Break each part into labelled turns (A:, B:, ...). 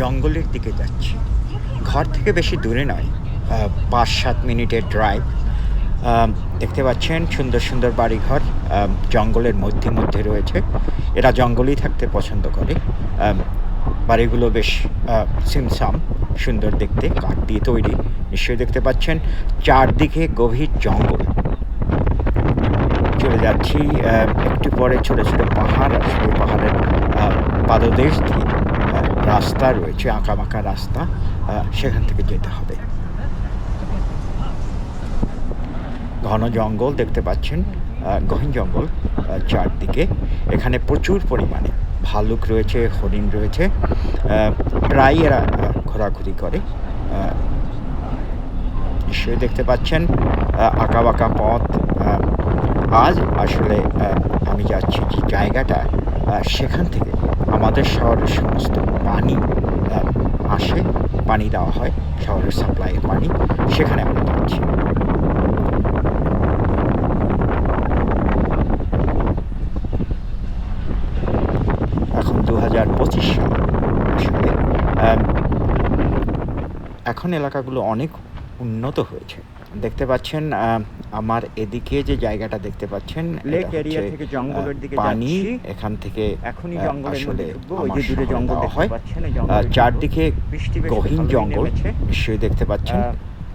A: জঙ্গলের দিকে যাচ্ছি। ঘর থেকে বেশি দূরে নয় পাঁচ সাত মিনিটের ড্রাইভ দেখতে পাচ্ছেন সুন্দর সুন্দর বাড়িঘর জঙ্গলের মধ্যে মধ্যে রয়েছে। এরা জঙ্গলেই থাকতে পছন্দ করে। বাড়িগুলো বেশ সিমসাম, সুন্দর দেখতে, কাঠ দিয়ে তৈরি। নিশ্চয়ই দেখতে পাচ্ছেন চারদিকে গভীর জঙ্গল। চলে যাচ্ছি একটু পরে ছোট ছোট পাহাড় আসবে পাহাড়ের পাদদেশ দিয়ে। রাস্তা রয়েছে আঁকা আঁকাবাঁকা রাস্তা সেখান থেকে যেতে হবে। ঘন জঙ্গল দেখতে পাচ্ছেন গহীন জঙ্গল চারদিকে। এখানে প্রচুর পরিমাণে ভালুক রয়েছে হরিণ রয়েছে প্রায় এরা ঘোরাঘুরি করে। নিশ্চয়ই দেখতে পাচ্ছেন আহ, আঁকাবাঁকা পথ আজ আসলে আমি যাচ্ছি যে জায়গাটা সেখান থেকে আমাদের শহরের সমস্ত পানি আসে, পানি দেওয়া হয়, শহরের সাপ্লাইয়ের পানি, সেখানে আমরা যাচ্ছি এখন দু হাজার পঁচিশ সাল, আসলে এখন এলাকাগুলো অনেক উন্নত হয়েছে। দেখতে পাচ্ছেন আমার এদিকে যে জায়গাটা দেখতে পাচ্ছেন
B: লেক এরিয়া থেকে জঙ্গলের দিকে
A: পানি এখান থেকে
B: এখনই জঙ্গলের মধ্যে ওই যে দূরে জঙ্গল দেখতে
A: হয়।
B: পাচ্ছেন।
A: চারদিকে
B: বৃষ্টি
A: গহীন জঙ্গল। নিশ্চয়ই দেখতে পাচ্ছেন।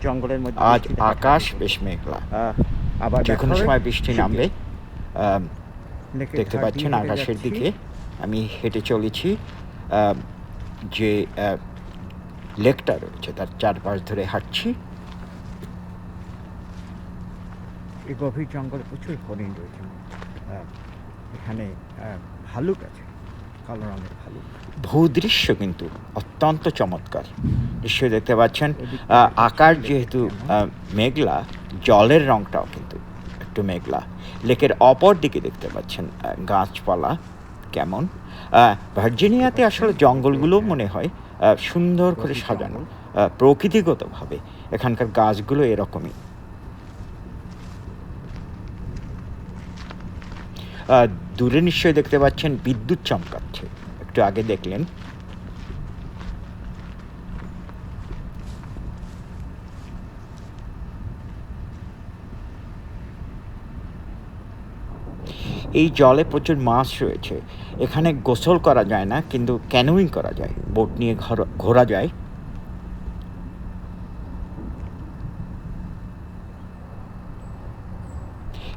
B: জঙ্গলের মধ্যে
A: আজ আকাশ বেশ মেঘলা।
B: আহ, আবার
A: যে কোনো সময় বৃষ্টি। নামবে দেখতে পাচ্ছেন আকাশের দিকে। আমি হেঁটে চলেছি আহ, যে লেকটা রয়েছে তার চারপাশ ধরে হাঁটছি।
B: এই গভীর জঙ্গলে প্রচুর হরিণ রয়েছে। এখানে ভালুক আছে কালো রঙের ভালুক।
A: ভূদৃশ্য কিন্তু অত্যন্ত চমৎকার। নিশ্চয়ই দেখতে পাচ্ছেন আকাশ যেহেতু মেঘলা জলের রংটাও কিন্তু একটু মেঘলা। লেকের অপর দিকে দেখতে পাচ্ছেন গাছপালা কেমন। ভার্জিনিয়াতে আসলে জঙ্গলগুলো মনে হয় সুন্দর করে সাজানো প্রকৃতিগতভাবে। এখানকার গাছগুলো এরকমই। দূরে নিশ্চয়ই দেখতে পাচ্ছেন বিদ্যুৎ চমকাচ্ছে। একটু আগে দেখলেন। এই জলে প্রচুর মাছ রয়েছে। এখানে গোসল করা যায় না, কিন্তু ক্যানোয়িং করা যায়। বোট নিয়ে ঘর- ঘোরা যায়।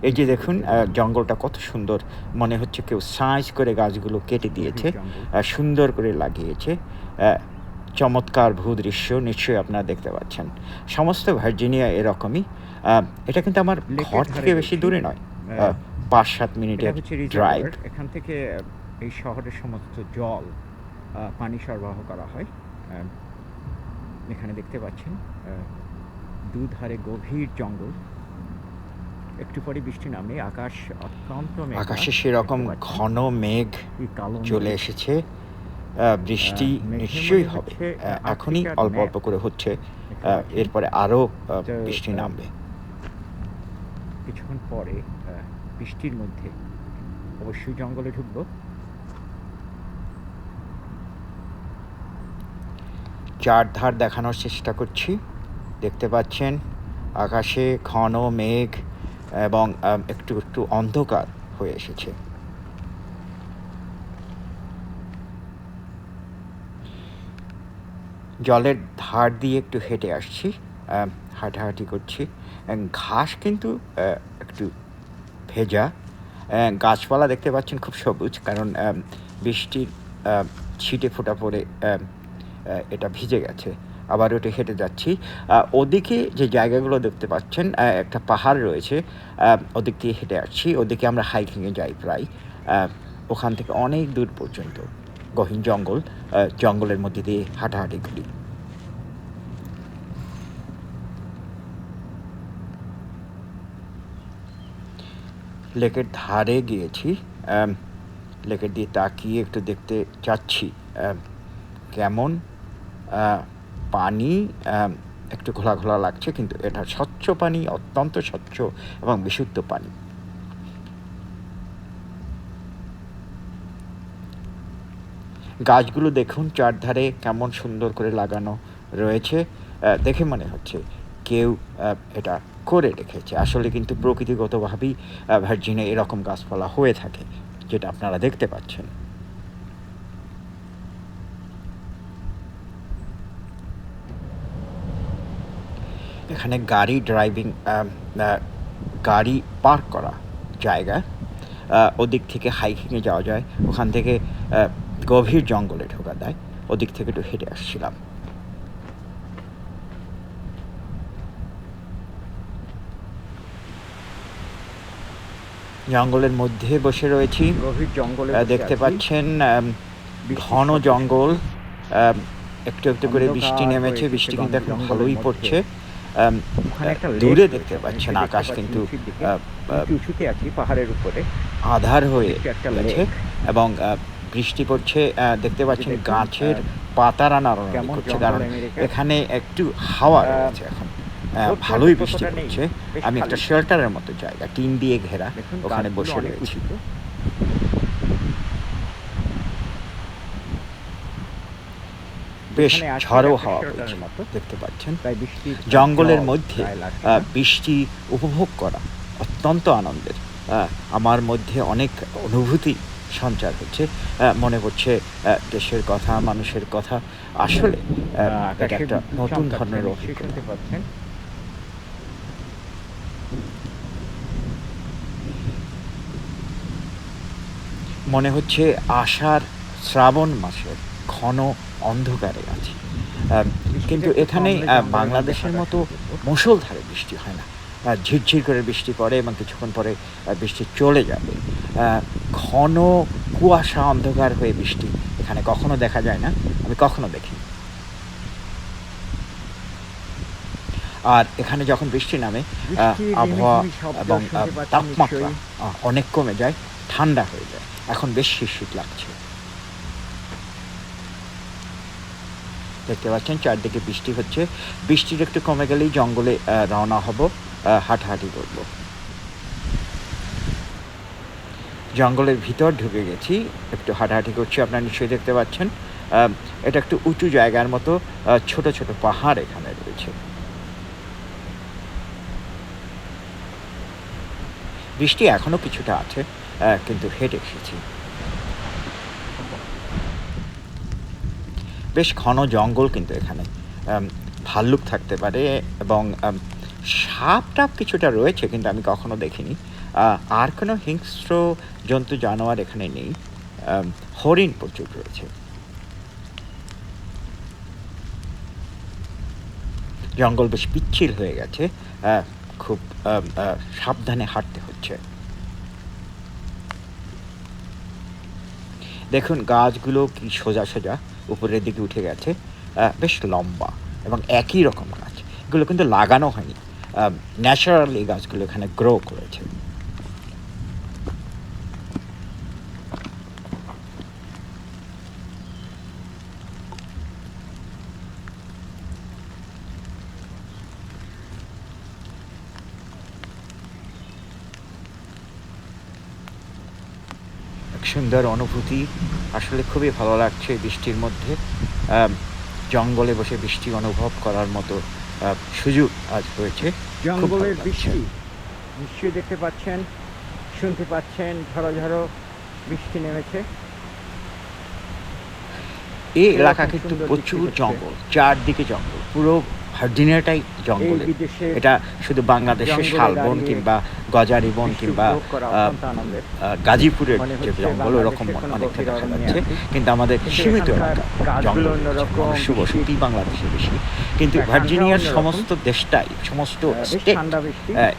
A: এই যে দেখুন জঙ্গলটা কত সুন্দর। মনে হচ্ছে কেউ সাইজ করে গাছগুলো কেটে দিয়েছে। সুন্দর করে লাগিয়েছে। চমৎকার ভূদৃশ্য নিশ্চয়ই আপনারা দেখতে পাচ্ছেন। সমস্ত ভার্জিনিয়া এরকমই। এটা কিন্তু আমার ঘর থেকে বেশি দূরে নয়
B: আহ,
A: পাঁচ সাত মিনিটের ড্রাইভ
B: এখান থেকে এই শহরের সমস্ত জল পানি সরবরাহ করা হয়। এখানে দেখতে পাচ্ছেন দুধারে গভীর জঙ্গল। একটু পরে বৃষ্টি নামে আকাশ অত্যন্ত
A: আকাশে সেরকম ঘন মেঘ চলে এসেছে। বৃষ্টি নিশ্চয়ই হবে। এখনই অল্প অল্প করে হচ্ছে। এরপরে আরও বৃষ্টি নামবে।
B: কিছুক্ষণ পরে বৃষ্টির মধ্যে অবশ্যই জঙ্গলে ঢুকবো।
A: চার ধার দেখানোর চেষ্টা করছি। দেখতে পাচ্ছেন আকাশে ঘন মেঘ এবং একটু একটু অন্ধকার হয়ে এসেছে। জলের ধার দিয়ে একটু হেঁটে আসছি হাঁটাহাঁটি করছি। ঘাস কিন্তু একটু ভেজা। গাছপালা দেখতে পাচ্ছেন খুব সবুজ, কারণ বৃষ্টির ছিটে ফোটা পড়ে এটা ভিজে গেছে। আবার ওটা হেঁটে যাচ্ছি। ওদিকে যে জায়গাগুলো দেখতে পাচ্ছেন একটা পাহাড় রয়েছে ওদিক দিয়ে হেঁটে আসছি। ওদিকে আমরা হাইকিংয়ে যাই প্রায়। ওখান থেকে অনেক দূর পর্যন্ত। গহীন জঙ্গল জঙ্গলের মধ্যে দিয়ে হাঁটাহাঁটি করি। লেকের ধারে গিয়েছি। লেকের দিয়ে তাকিয়ে একটু দেখতে চাচ্ছি কেমন? পানি একটু ঘোলা ঘোলা লাগছে, কিন্তু এটা স্বচ্ছ পানি, অত্যন্ত স্বচ্ছ এবং বিশুদ্ধ পানি। গাছগুলো দেখুন, চারধারে কেমন সুন্দর করে লাগানো রয়েছে। দেখে মনে হচ্ছে কেউ এটা করে রেখেছে। আসলে কিন্তু প্রকৃতিগতভাবেই ভার্জিনে এরকম গাছপালা হয়ে থাকে, যেটা আপনারা দেখতে পাচ্ছেন। এখানে গাড়ি ড্রাইভিং গাড়ি পার্ক করা জায়গা। ওদিক থেকে হাইকিংয়ে যাওয়া যায়। ওখান থেকে গভীর জঙ্গলে ঢোকা দেয় ওদিক থেকে একটু হেঁটে আসছিলাম। জঙ্গলের মধ্যে বসে রয়েছি।
B: গভীর জঙ্গলে
A: দেখতে পাচ্ছেন ঘন জঙ্গল। একটু একটু করে বৃষ্টি নেমেছে। বৃষ্টি কিন্তু এখন ভালোই পড়ছে। দূরে দেখতে পাচ্ছেন আকাশ কিন্তু
B: উঁচুতে আছি পাহাড়ের উপরে।
A: আধার হয়ে গেছে এবং বৃষ্টি পড়ছে দেখতে পাচ্ছেন গাছের পাতারা নাড়ানো
B: কেমন
A: করছে কারণ এখানে একটু হাওয়া রয়েছে এখন। ভালোই বৃষ্টি পড়ছে। আমি একটা। শেল্টারের মতো জায়গা টিন দিয়ে ঘেরা ওখানে বসে রয়েছি। বেশ ঝড়ো হাওয়া বইছে দেখতে পাচ্ছেন। জঙ্গলের মধ্যে। বৃষ্টি উপভোগ করা অত্যন্ত আনন্দের। আমার মধ্যে অনেক অনুভূতি সঞ্চার হচ্ছে। মনে আহ, দেশের কথা মানুষের কথা। আসলে এটা একটা নতুন ধরনের অভিজ্ঞতা। মনে হচ্ছে আষাঢ় শ্রাবণ মাসের ঘন অন্ধকারে আছি। কিন্তু এখানে বাংলাদেশের মতো। মুষলধারে বৃষ্টি হয় না। ঝিরঝির করে বৃষ্টি পড়ে এবং কিছুক্ষণ পরে বৃষ্টি চলে যাবে। ঘন কুয়াশা অন্ধকার হয়ে বৃষ্টি এখানে কখনো দেখা যায় না। আমি কখনো দেখি আর এখানে যখন বৃষ্টি নামে আবহাওয়া এবং তাপমাত্রা অনেক কমে যায় ঠান্ডা হয়ে যায়। এখন বেশ শীত লাগছে। দেখতে পাচ্ছেন, চারদিকে বৃষ্টি হচ্ছে। বৃষ্টির একটু কমে গেলেই জঙ্গলে রওনা হব হাঁটাহাঁটি করব। জঙ্গলের ভিতর ঢুকে গেছি, একটু হাঁটাহাঁটি করছি, আপনারা নিশ্চয়ই দেখতে পাচ্ছেন। এটা একটু উঁচু জায়গার মতো ছোট ছোট পাহাড় এখানে রয়েছে। বৃষ্টি এখনও কিছুটা আছে কিন্তু হেঁটে এসেছি। বেশ ঘন জঙ্গল কিন্তু এখানে। ভাল্লুক থাকতে পারে এবং সাপ টাপ কিছুটা রয়েছে কিন্তু আমি কখনো দেখিনি। আর কোনো হিংস্র জন্তু জানোয়ার এখানে নেই। হরিণ প্রচুর রয়েছে। জঙ্গল বেশ পিচ্ছিল হয়ে গেছে। খুব সাবধানে হাঁটতে হচ্ছে। দেখুন, গাছগুলো কি সোজা সোজা উপরের দিকে উঠে গেছে বেশ লম্বা এবং একই রকম গাছ। এগুলো কিন্তু লাগানো হয়নি। ন্যাচারালি গাছগুলো এখানে গ্রো করেছে। সুন্দর অনুভূতি। আসলে খুবই ভালো লাগছে বৃষ্টির মধ্যে। জঙ্গলে বসে বৃষ্টি অনুভব করার মতো সুযোগ আজ হয়েছে।
B: জঙ্গলের। বৃষ্টি। নিশ্চয়ই দেখতে পাচ্ছেন শুনতে পাচ্ছেন ঝড়ো ঝড়ো বৃষ্টি নেমেছে।
A: এই এলাকা কিন্তু প্রচুর জঙ্গল চারদিকে জঙ্গল পুরো ভার্জিনিয়াটাই জঙ্গল। এটা শুধু বাংলাদেশের শালবন কিংবা গজারি বন কিংবা গাজীপুরের যে জঙ্গল ওরকম অনেকটা দেখা যাচ্ছে কিন্তু আমাদের সীমিত জঙ্গল বসতি বাংলাদেশে বেশি। কিন্তু ভার্জিনিয়ার সমস্ত দেশটাই সমস্ত স্টেট।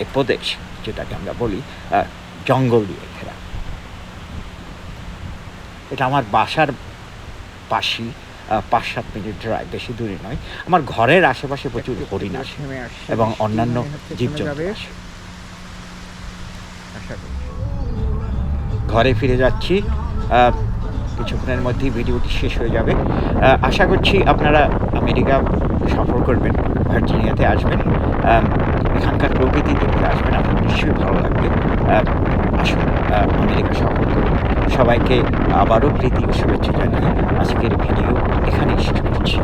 A: এ প্রদেশ যেটাকে আমরা বলি জঙ্গল দিয়ে ঘেরা। এটা আমার বাসার পাশি পাঁচ সাত মিনিট ড্রাইভ বেশি দূরে নয়। আমার ঘরের আশেপাশে প্রচুর হরিণ আসে এবং অন্যান্য জীবজন্তু ঘরে ফিরে যাচ্ছি। কিছুক্ষণের মধ্যেই ভিডিওটি শেষ হয়ে যাবে। আশা করছি আপনারা আমেরিকা সফর করবেন ভার্জিনিয়াতে আসবেন। এখানকার প্রকৃতি দেখতে আসবেন। আপনার নিশ্চয়ই ভালো লাগবে। আসুন। আমেরিকা সফর সবাইকে আবারও প্রীতি শুভেচ্ছা জানিয়ে আজকের ভিডিও এখানেই শেষ করছি।